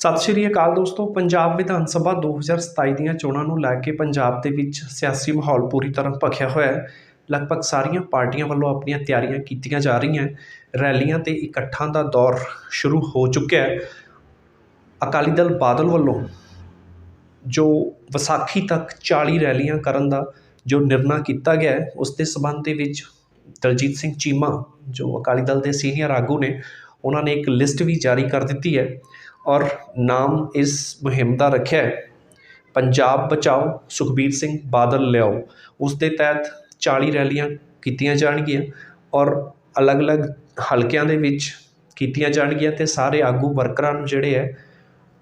ਸਤਿ ਸ਼੍ਰੀ ਅਕਾਲ ਦੋਸਤੋ, ਪੰਜਾਬ ਵਿਧਾਨ ਸਭਾ 2027 ਦੀਆਂ ਚੋਣਾਂ ਨੂੰ ਲੈ ਕੇ ਪੰਜਾਬ ਦੇ ਵਿੱਚ ਸਿਆਸੀ ਮਾਹੌਲ ਪੂਰੀ ਤਰ੍ਹਾਂ ਭਖਿਆ ਹੋਇਆ ਹੈ। ਲਗਭਗ ਸਾਰੀਆਂ ਪਾਰਟੀਆਂ ਵੱਲੋਂ ਆਪਣੀਆਂ ਤਿਆਰੀਆਂ ਕੀਤੀਆਂ ਜਾ ਰਹੀਆਂ ਰੈਲੀਆਂ ਤੇ ਇਕੱਠਾਂ ਦਾ ਦੌਰ ਸ਼ੁਰੂ ਹੋ ਚੁੱਕਿਆ ਹੈ। ਅਕਾਲੀ ਦਲ ਬਾਦਲ ਵੱਲੋਂ ਜੋ ਵਿਸਾਖੀ ਤੱਕ 40 ਰੈਲੀਆਂ ਕਰਨ ਦਾ ਜੋ ਨਿਰਣਾ ਕੀਤਾ ਗਿਆ ਹੈ, ਉਸ ਦੇ ਸਬੰਧ ਦੇ ਵਿੱਚ ਦਲਜੀਤ ਸਿੰਘ ਚੀਮਾ, ਜੋ ਅਕਾਲੀ ਦਲ ਦੇ ਸੀਨੀਅਰ ਆਗੂ ਨੇ, ਉਹਨਾਂ ਨੇ ਇੱਕ ਲਿਸਟ ਵੀ ਜਾਰੀ ਕਰ ਦਿੱਤੀ ਹੈ। ਔਰ ਨਾਮ ਇਸ ਮੁਹਿੰਮ ਦਾ ਰੱਖਿਆ ਪੰਜਾਬ ਬਚਾਓ, ਸੁਖਬੀਰ ਸਿੰਘ ਬਾਦਲ ਲਿਆਓ। ਉਸ ਦੇ ਤਹਿਤ 40 ਰੈਲੀਆਂ ਕੀਤੀਆਂ ਜਾਣਗੀਆਂ ਔਰ ਅਲੱਗ-ਅਲੱਗ ਹਲਕਿਆਂ ਦੇ ਵਿੱਚ ਕੀਤੀਆਂ ਜਾਣਗੀਆਂ ਤੇ ਸਾਰੇ ਆਗੂ ਵਰਕਰਾਂ ਨੂੰ ਜਿਹੜੇ ਹੈ,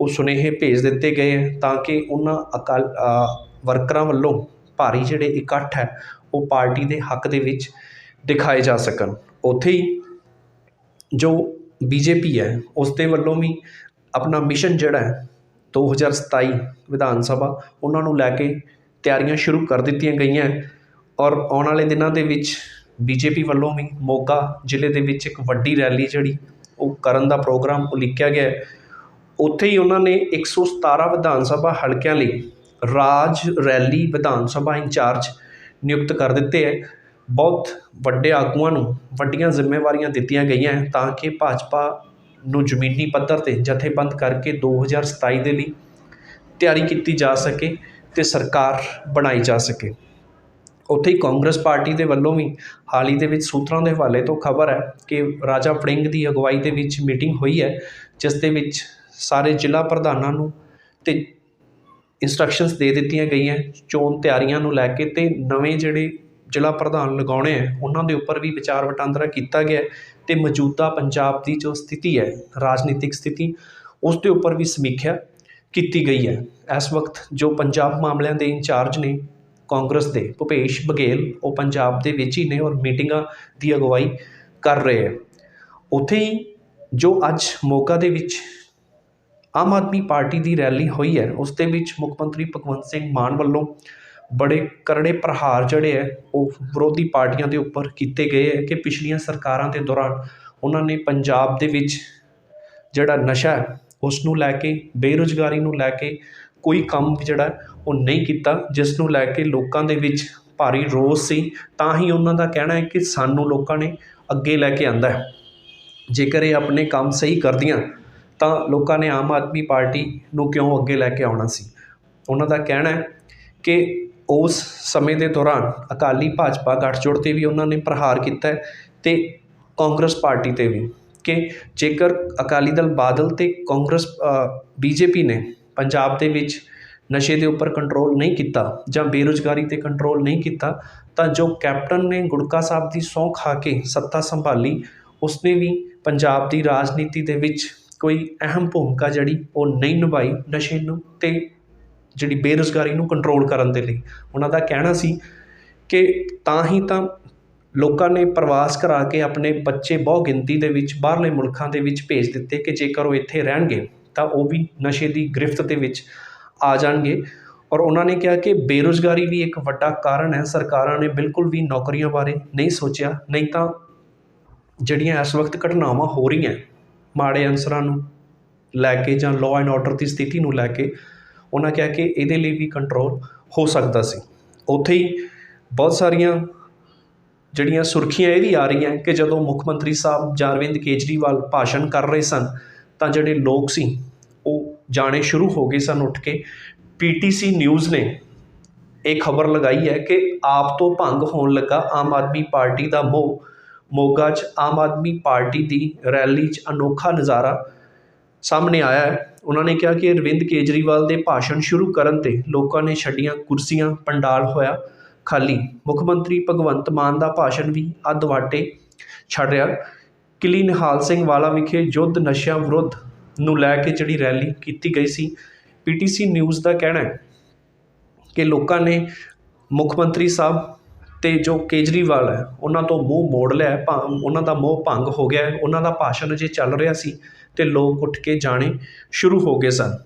ਉਹ ਸੁਨੇਹੇ ਭੇਜ ਦਿੱਤੇ ਗਏ ਹੈ ਤਾਂ ਕਿ ਉਹਨਾਂ ਅਕਾਲ ਵਰਕਰਾਂ ਵੱਲੋਂ ਭਾਰੀ ਜਿਹੜੇ ਇਕੱਠ ਹੈ, ਉਹ ਪਾਰਟੀ ਦੇ ਹੱਕ ਦੇ ਵਿੱਚ ਦਿਖਾਏ ਜਾ ਸਕਣ। ਉੱਥੇ ਹੀ ਜੋ ਬੀਜੇਪੀ ਹੈ, ਉਸ ਦੇ ਵੱਲੋਂ ਵੀ ਆਪਣਾ ਮਿਸ਼ਨ ਜਿਹੜਾ ਹੈ 2027 ਵਿਧਾਨ ਸਭਾ, ਉਹਨਾਂ ਨੂੰ ਲੈ ਕੇ ਤਿਆਰੀਆਂ ਸ਼ੁਰੂ ਕਰ ਦਿੱਤੀਆਂ ਗਈਆਂ। ਔਰ ਆਉਣ ਵਾਲੇ ਦਿਨਾਂ ਦੇ ਵਿੱਚ ਬੀਜੇਪੀ ਵੱਲੋਂ ਵੀ ਮੋਗਾ ਜ਼ਿਲ੍ਹੇ ਦੇ ਵਿੱਚ ਇੱਕ ਵੱਡੀ ਰੈਲੀ ਜਿਹੜੀ ਉਹ ਕਰਨ ਦਾ ਪ੍ਰੋਗਰਾਮ ਉਲੀਕਿਆ ਗਿਆ ਉੱਥੇ ਹੀ ਉਹਨਾਂ ਨੇ 117 ਵਿਧਾਨ ਸਭਾ ਹਲਕਿਆਂ ਲਈ ਰਾਜ ਰੈਲੀ ਵਿਧਾਨ ਸਭਾ ਇੰਚਾਰਜ ਨਿਯੁਕਤ ਕਰ ਦਿੱਤੇ ਹੈ। ਬਹੁਤ ਵੱਡੇ ਆਗੂਆਂ ਨੂੰ ਵੱਡੀਆਂ ਜ਼ਿੰਮੇਵਾਰੀਆਂ ਦਿੱਤੀਆਂ ਗਈਆਂ ਹੈ ਤਾਂ ਕਿ ਭਾਜਪਾ ਨੂੰ ਜ਼ਮੀਨੀ ਪੱਧਰ ਤੇ ਜਥੇਬੰਦ ਕਰਕੇ 2027 ਦੇ ਲਈ ਤਿਆਰੀ ਕੀਤੀ ਜਾ ਸਕੇ ਅਤੇ ਸਰਕਾਰ ਬਣਾਈ ਜਾ ਸਕੇ। ਉੱਥੇ ਹੀ ਕਾਂਗਰਸ ਪਾਰਟੀ ਦੇ ਵੱਲੋਂ ਵੀ ਹਾਲ ਹੀ ਦੇ ਵਿੱਚ ਸੂਤਰਾਂ ਦੇ ਹਵਾਲੇ ਤੋਂ ਖਬਰ ਹੈ ਕਿ ਰਾਜਾ ਵੜਿੰਗ ਦੀ ਅਗਵਾਈ ਦੇ ਵਿੱਚ ਮੀਟਿੰਗ ਹੋਈ ਹੈ, ਜਿਸ ਦੇ ਵਿੱਚ ਸਾਰੇ ਜ਼ਿਲ੍ਹਾ ਪ੍ਰਧਾਨਾਂ ਨੂੰ ਅਤੇ ਇੰਸਟਰਕਸ਼ਨਸ ਦੇ ਦਿੱਤੀਆਂ ਗਈਆਂ, ਚੋਣ ਤਿਆਰੀਆਂ ਨੂੰ ਲੈ ਕੇ ਅਤੇ ਨਵੇਂ ਜਿਹੜੇ ਜ਼ਿਲ੍ਹਾ ਪ੍ਰਧਾਨ ਲਗਾਉਣੇ ਹੈ, ਉਹਨਾਂ ਦੇ ਉੱਪਰ ਵੀ ਵਿਚਾਰ ਵਟਾਂਦਰਾ ਕੀਤਾ ਗਿਆ ਅਤੇ ਮੌਜੂਦਾ ਪੰਜਾਬ ਦੀ ਜੋ ਸਥਿਤੀ ਹੈ, ਰਾਜਨੀਤਿਕ ਸਥਿਤੀ, ਉਸ ਦੇ ਉੱਪਰ ਵੀ ਸਮੀਖਿਆ ਕੀਤੀ ਗਈ ਹੈ। ਇਸ ਵਕਤ ਜੋ ਪੰਜਾਬ ਮਾਮਲਿਆਂ ਦੇ ਇੰਚਾਰਜ ਨੇ, ਕਾਂਗਰਸ ਦੇ ਭੁਪੇਸ਼ ਬਘੇਲ, ਉਹ ਪੰਜਾਬ ਦੇ ਵਿੱਚ ਹੀ ਨੇ ਔਰ ਮੀਟਿੰਗਾਂ ਦੀ ਅਗਵਾਈ ਕਰ ਰਹੇ ਹੈ। ਉੱਥੇ ਹੀ ਜੋ ਅੱਜ ਮੋਗਾ ਦੇ ਵਿੱਚ ਆਮ ਆਦਮੀ ਪਾਰਟੀ ਦੀ ਰੈਲੀ ਹੋਈ ਹੈ, ਉਸ ਦੇ ਵਿੱਚ ਮੁੱਖ ਮੰਤਰੀ ਭਗਵੰਤ ਸਿੰਘ ਮਾਨ ਵੱਲੋਂ ਬੜੇ ਕਰੜੇ ਪ੍ਰਹਾਰ ਜਿਹੜੇ ਹੈ, ਉਹ ਵਿਰੋਧੀ ਪਾਰਟੀਆਂ ਦੇ ਉੱਪਰ ਕੀਤੇ ਗਏ ਹੈ ਕਿ ਪਿਛਲੀਆਂ ਸਰਕਾਰਾਂ ਦੇ ਦੌਰਾਨ ਉਹਨਾਂ ਨੇ ਪੰਜਾਬ ਦੇ ਵਿੱਚ ਜਿਹੜਾ ਨਸ਼ਾ ਉਸ ਨੂੰ ਲੈ ਕੇ, ਬੇਰੁਜ਼ਗਾਰੀ ਨੂੰ ਲੈ ਕੇ ਕੋਈ ਕੰਮ ਜਿਹੜਾ ਉਹ ਨਹੀਂ ਕੀਤਾ ਜਿਸ ਨੂੰ ਲੈ ਕੇ ਲੋਕਾਂ ਦੇ ਵਿੱਚ ਭਾਰੀ ਰੋਸ ਸੀ। ਤਾਂ ਹੀ ਉਹਨਾਂ ਦਾ ਕਹਿਣਾ ਹੈ ਕਿ ਸਾਨੂੰ ਲੋਕਾਂ ਨੇ ਅੱਗੇ ਲੈ ਕੇ ਆਂਦਾ ਜੇਕਰ ਇਹ ਆਪਣੇ ਕੰਮ ਸਹੀ ਕਰਦੀਆਂ, ਤਾਂ ਲੋਕਾਂ ਨੇ ਆਮ ਆਦਮੀ ਪਾਰਟੀ ਨੂੰ ਕਿਉਂ ਅੱਗੇ ਲੈ ਕੇ ਆਉਣਾ ਸੀ? ਉਹਨਾਂ ਦਾ ਕਹਿਣਾ ਹੈ ਕਿ ਉਸ ਸਮੇਂ ਦੇ ਦੌਰਾਨ ਅਕਾਲੀ ਭਾਜਪਾ ਗਠਜੋੜ ਤੇ ਵੀ ਉਹਨਾਂ ਨੇ ਪ੍ਰਹਾਰ ਕੀਤਾ ਅਤੇ ਕਾਂਗਰਸ ਪਾਰਟੀ ਤੇ ਵੀ ਕਿ ਜੇਕਰ ਅਕਾਲੀ ਦਲ ਬਾਦਲ ਅਤੇ ਕਾਂਗਰਸ ਬੀ ਜੇ ਪੀ ਨੇ ਪੰਜਾਬ ਦੇ ਵਿੱਚ ਨਸ਼ੇ ਦੇ ਉੱਪਰ ਕੰਟਰੋਲ ਨਹੀਂ ਕੀਤਾ ਜਾਂ ਬੇਰੁਜ਼ਗਾਰੀ ਤੇ ਕੰਟਰੋਲ ਨਹੀਂ ਕੀਤਾ, ਤਾਂ ਜੋ ਕੈਪਟਨ ਨੇ ਗੁੜਕਾ ਸਾਹਿਬ ਦੀ ਸਹੁੰ ਖਾ ਕੇ ਸੱਤਾ ਸੰਭਾਲੀ, ਉਸਨੇ ਵੀ ਪੰਜਾਬ ਦੀ ਰਾਜਨੀਤੀ ਦੇ ਵਿੱਚ ਕੋਈ ਅਹਿਮ ਭੂਮਿਕਾ ਜਿਹੜੀ ਉਹ ਨਹੀਂ ਨਿਭਾਈ ਨਸ਼ੇ ਨੂੰ ਅਤੇ ਜਿਹੜੀ ਬੇਰੁਜ਼ਗਾਰੀ ਨੂੰ ਕੰਟਰੋਲ ਕਰਨ ਦੇ ਲਈ। ਉਹਨਾਂ ਦਾ ਕਹਿਣਾ ਸੀ ਕਿ ਤਾਂ ਹੀ ਤਾਂ ਲੋਕਾਂ ਨੇ ਪ੍ਰਵਾਸ ਕਰਾ ਕੇ ਆਪਣੇ ਬੱਚੇ ਬਹੁ ਗਿਣਤੀ ਦੇ ਵਿੱਚ, ਬਾਹਰਲੇ ਮੁਲਕਾਂ ਦੇ ਵਿੱਚ ਭੇਜ ਦਿੱਤੇ ਕਿ ਜੇਕਰ ਉਹ ਇੱਥੇ ਰਹਿਣਗੇ, ਤਾਂ ਉਹ ਵੀ ਨਸ਼ੇ ਦੀ ਗ੍ਰਿਫਤ ਦੇ ਵਿੱਚ ਆ ਜਾਣਗੇ। ਔਰ ਉਹਨਾਂ ਨੇ ਕਿਹਾ ਕਿ ਬੇਰੁਜ਼ਗਾਰੀ ਵੀ ਇੱਕ ਵੱਡਾ ਕਾਰਨ ਹੈ। ਸਰਕਾਰਾਂ ਨੇ ਬਿਲਕੁਲ ਵੀ ਨੌਕਰੀਆਂ ਬਾਰੇ ਨਹੀਂ ਸੋਚਿਆ, ਨਹੀਂ ਤਾਂ ਜਿਹੜੀਆਂ ਇਸ ਵਕਤ ਘਟਨਾਵਾਂ ਹੋ ਰਹੀਆਂ, ਮਾੜੇ ਅਨਸਰਾਂ ਨੂੰ ਲੈ ਕੇ ਜਾਂ ਲਾਅ ਐਂਡ ਆਰਡਰ ਦੀ ਸਥਿਤੀ ਨੂੰ ਲੈ ਕੇ ਉਹਨਾਂ ਕਿਹਾ ਕਿ ਇਹਦੇ ਲਈ ਵੀ ਕੰਟਰੋਲ ਹੋ ਸਕਦਾ ਸੀ। ਉੱਥੇ ਹੀ ਬਹੁਤ ਸਾਰੀਆਂ ਜਿਹੜੀਆਂ ਸੁਰਖੀਆਂ ਇਹ ਵੀ ਆ ਰਹੀਆਂ ਕਿ ਜਦੋਂ ਮੁੱਖ ਮੰਤਰੀ ਸਾਹਿਬ ਜਾਂ ਅਰਵਿੰਦ ਕੇਜਰੀਵਾਲ ਭਾਸ਼ਣ ਕਰ ਰਹੇ ਸਨ, ਤਾਂ ਜਿਹੜੇ ਲੋਕ ਸੀ, ਉਹ ਜਾਣੇ ਸ਼ੁਰੂ ਹੋ ਗਏ ਸਨ ਉੱਠ ਕੇ। ਪੀਟੀਸੀ ਨਿਊਜ਼ ਨੇ ਇਹ ਖਬਰ ਲਗਾਈ ਹੈ ਕਿ ਆਪ ਤੋਂ ਭੰਗ ਹੋਣ ਲੱਗਾ ਆਮ ਆਦਮੀ ਪਾਰਟੀ ਦਾ ਮੋਹ। ਮੋਗਾ 'ਚ ਆਮ ਆਦਮੀ ਪਾਰਟੀ ਦੀ ਰੈਲੀ 'ਚ ਅਨੋਖਾ ਨਜ਼ਾਰਾ ਸਾਹਮਣੇ ਆਇਆ ਹੈ। ਉਹਨਾਂ ਨੇ ਕਿਹਾ ਕਿ ਅਰਵਿੰਦ ਕੇਜਰੀਵਾਲ ਦੇ ਭਾਸ਼ਣ ਸ਼ੁਰੂ ਕਰਨ ਤੇ ਲੋਕਾਂ ਨੇ ਛੱਡੀਆਂ ਕੁਰਸੀਆਂ, ਪੰਡਾਲ ਹੋਇਆ ਖਾਲੀ। ਮੁੱਖ ਮੰਤਰੀ ਭਗਵੰਤ ਮਾਨ ਦਾ ਭਾਸ਼ਣ ਵੀ ਅੱਧ ਵਾਟੇ ਛੱਡ ਰਿਹਾ। ਕਿਲੀ ਨਿਹਾਲ ਸਿੰਘ ਵਾਲਾ ਵਿਖੇ ਯੁੱਧ ਨਸ਼ਿਆਂ ਵਿਰੁੱਧ ਨੂੰ ਲੈ ਕੇ ਜਿਹੜੀ ਰੈਲੀ ਕੀਤੀ ਗਈ ਸੀ। ਪੀਟੀਸੀ ਨਿਊਜ਼ ਦਾ ਕਹਿਣਾ ਹੈ ਕਿ ਲੋਕਾਂ ਨੇ ਮੁੱਖ ਮੰਤਰੀ ਸਾਹਿਬ ਤੇ ਜੋ ਕੇਜਰੀਵਾਲ ਹੈ, ਉਹਨਾਂ ਤੋਂ ਮੂੰਹ ਮੋੜ ਲਿਆ ਭਾ, ਉਹਨਾਂ ਦਾ ਮੋਹ ਭੰਗ ਹੋ ਗਿਆ ਉਹਨਾਂ ਦਾ ਭਾਸ਼ਣ ਅਜੇ ਚੱਲ ਰਿਹਾ ਸੀ। ਤੇ ਲੋਕ ਉੱਠ ਕੇ ਜਾਣੇ ਸ਼ੁਰੂ ਹੋ ਗਏ ਸਨ।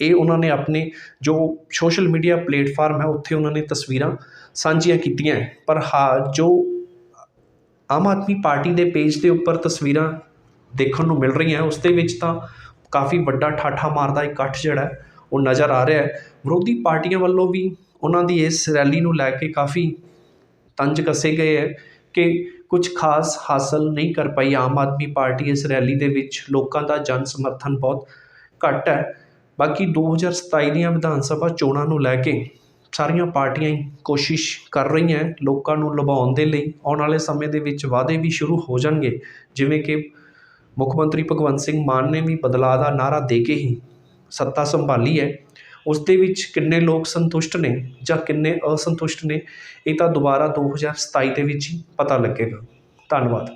ਇਹ ਉਹਨਾਂ ਨੇ ਆਪਣੇ ਜੋ ਸੋਸ਼ਲ ਮੀਡੀਆ ਪਲੇਟਫਾਰਮ ਹੈ, ਉੱਥੇ ਉਹਨਾਂ ਨੇ ਤਸਵੀਰਾਂ ਸਾਂਝੀਆਂ ਕੀਤੀਆਂ ਪਰ ਹਾਂ, ਜੋ ਆਮ ਆਦਮੀ ਪਾਰਟੀ ਦੇ ਪੇਜ ਦੇ ਉੱਪਰ ਤਸਵੀਰਾਂ ਦੇਖਣ ਨੂੰ ਮਿਲ ਰਹੀਆਂ, ਉਸ ਦੇ ਵਿੱਚ ਤਾਂ ਕਾਫੀ ਵੱਡਾ ਠਾਠਾ ਮਾਰਦਾ ਇਕੱਠ ਜਿਹੜਾ ਉਹ ਨਜ਼ਰ ਆ ਰਿਹਾ ਹੈ। ਵਿਰੋਧੀ ਪਾਰਟੀਆਂ ਵੱਲੋਂ ਵੀ ਉਹਨਾਂ ਦੀ ਇਸ ਰੈਲੀ ਨੂੰ ਲੈ ਕੇ ਕਾਫੀ ਤੰਜ ਕੱਸੇ ਗਏ ਹੈ। ਕਿ ਕੁਝ ਖਾਸ ਹਾਸਲ ਨਹੀਂ ਕਰ ਪਾਈ। ਆਮ ਆਦਮੀ ਪਾਰਟੀ ਇਸ ਰੈਲੀ ਦੇ ਵਿੱਚ ਲੋਕਾਂ ਦਾ ਜਨ ਸਮਰਥਨ ਬਹੁਤ ਘੱਟ ਹੈ। ਬਾਕੀ 2027 ਦੀਆਂ ਵਿਧਾਨ ਸਭਾ ਚੋਣਾਂ ਨੂੰ ਲੈ ਕੇ ਸਾਰੀਆਂ ਪਾਰਟੀਆਂ ਹੀ ਕੋਸ਼ਿਸ਼ ਕਰ ਰਹੀਆਂ ਲੋਕਾਂ ਨੂੰ ਲੁਭਾਉਣ ਦੇ ਲਈ। ਆਉਣ ਵਾਲੇ ਸਮੇਂ ਦੇ ਵਿੱਚ ਵਾਅਦੇ ਵੀ ਸ਼ੁਰੂ ਹੋ ਜਾਣਗੇ। ਜਿਵੇਂ ਕਿ ਮੁੱਖ ਮੰਤਰੀ ਭਗਵੰਤ ਸਿੰਘ ਮਾਨ ਨੇ ਵੀ ਬਦਲਾਅ ਦਾ ਨਾਅਰਾ ਦੇ ਕੇ ਹੀ ਸੱਤਾ ਸੰਭਾਲੀ ਹੈ। ਉਸ ਦੇ ਵਿੱਚ ਕਿੰਨੇ ਲੋਕ ਸੰਤੁਸ਼ਟ ਨੇ ਜਾਂ ਕਿੰਨੇ ਅਸੰਤੁਸ਼ਟ ਨੇ, ਇਹ ਤਾਂ ਦੁਬਾਰਾ 2027 ਦੇ ਵਿੱਚ ਹੀ ਪਤਾ ਲੱਗੇਗਾ। ਧੰਨਵਾਦ।